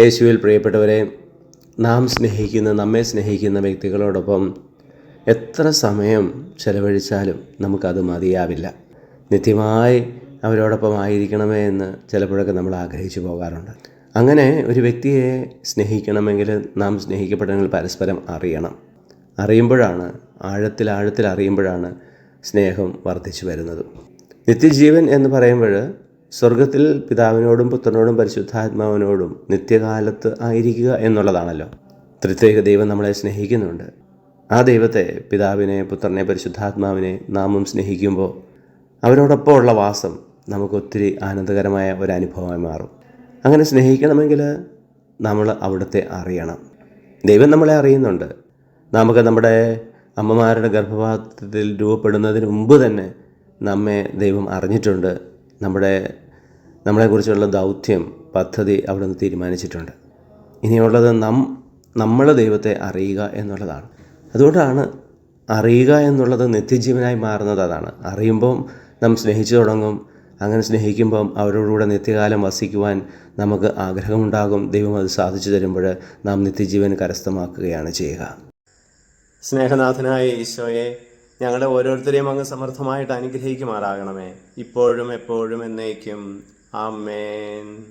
യേശുവിൽ പ്രിയപ്പെട്ടവരെ നാം സ്നേഹിക്കുന്ന നമ്മെ സ്നേഹിക്കുന്ന വ്യക്തികളോടൊപ്പം എത്ര സമയം ചെലവഴിച്ചാലും നമുക്കത് മതിയാവില്ല. നിത്യമായി അവരോടൊപ്പം ആയിരിക്കണമേ എന്ന് ചിലപ്പോഴൊക്കെ നമ്മൾ ആഗ്രഹിച്ചു പോകാറുണ്ട്. അങ്ങനെ ഒരു വ്യക്തിയെ സ്നേഹിക്കണമെങ്കിൽ നാം സ്നേഹിക്കപ്പെടണമെങ്കിൽ പരസ്പരം അറിയണം. അറിയുമ്പോഴാണ് ആഴത്തിൽ ആഴത്തിൽ അറിയുമ്പോഴാണ് സ്നേഹം വർദ്ധിച്ചു വരുന്നത്. നിത്യജീവൻ എന്ന് പറയുമ്പോൾ സ്വർഗത്തിൽ പിതാവിനോടും പുത്രനോടും പരിശുദ്ധാത്മാവിനോടും നിത്യകാലത്ത് ആയിരിക്കുക എന്നുള്ളതാണല്ലോ. ത്രിത്വേക ദൈവം നമ്മളെ സ്നേഹിക്കുന്നുണ്ട്. ആ ദൈവത്തെ പിതാവിനെ പുത്രനെ പരിശുദ്ധാത്മാവിനെ നാമും സ്നേഹിക്കുമ്പോൾ അവരോടൊപ്പം ഉള്ള വാസം നമുക്ക് ഒത്തിരി ആനന്ദകരമായ ഒരു അനുഭവമായി മാറും. അങ്ങനെ സ്നേഹിക്കണമെങ്കിൽ നമ്മൾ അവിടുത്തെ അറിയണം. ദൈവം നമ്മളെ അറിയുന്നുണ്ട്. നമുക്ക് നമ്മുടെ അമ്മമാരുടെ ഗർഭപാത്രത്തിൽ രൂപപ്പെടുന്നതിന് മുമ്പ് തന്നെ നമ്മെ ദൈവം അറിഞ്ഞിട്ടുണ്ട്. നമ്മുടെ നമ്മളെക്കുറിച്ചുള്ള ദൗത്യം പദ്ധതി അവിടെ നിന്ന് തീരുമാനിച്ചിട്ടുണ്ട്. ഇനിയുള്ളത് നം നമ്മൾ ദൈവത്തെ അറിയുക എന്നുള്ളതാണ്. അതുകൊണ്ടാണ് അറിയുക എന്നുള്ളത് നിത്യജീവനായി മാറുന്നത് അതാണ്. അറിയുമ്പം നാം സ്നേഹിച്ചു തുടങ്ങും. അങ്ങനെ സ്നേഹിക്കുമ്പം അവരോടുകൂടെ നിത്യകാലം വസിക്കുവാൻ നമുക്ക് ആഗ്രഹമുണ്ടാകും. ദൈവം അത് സാധിച്ചു തരുമ്പോൾ നാം നിത്യജീവൻ കരസ്ഥമാക്കുകയാണ് ചെയ്യുക. സ്നേഹനാഥനായ ഈശോയെ ഞങ്ങളുടെ ഓരോരുത്തരെയും അങ്ങ് സമർത്ഥമായിട്ട് അനുഗ്രഹിക്കുമാറാകണമേ. ഇപ്പോഴും എപ്പോഴും എന്നേക്കും. Amen.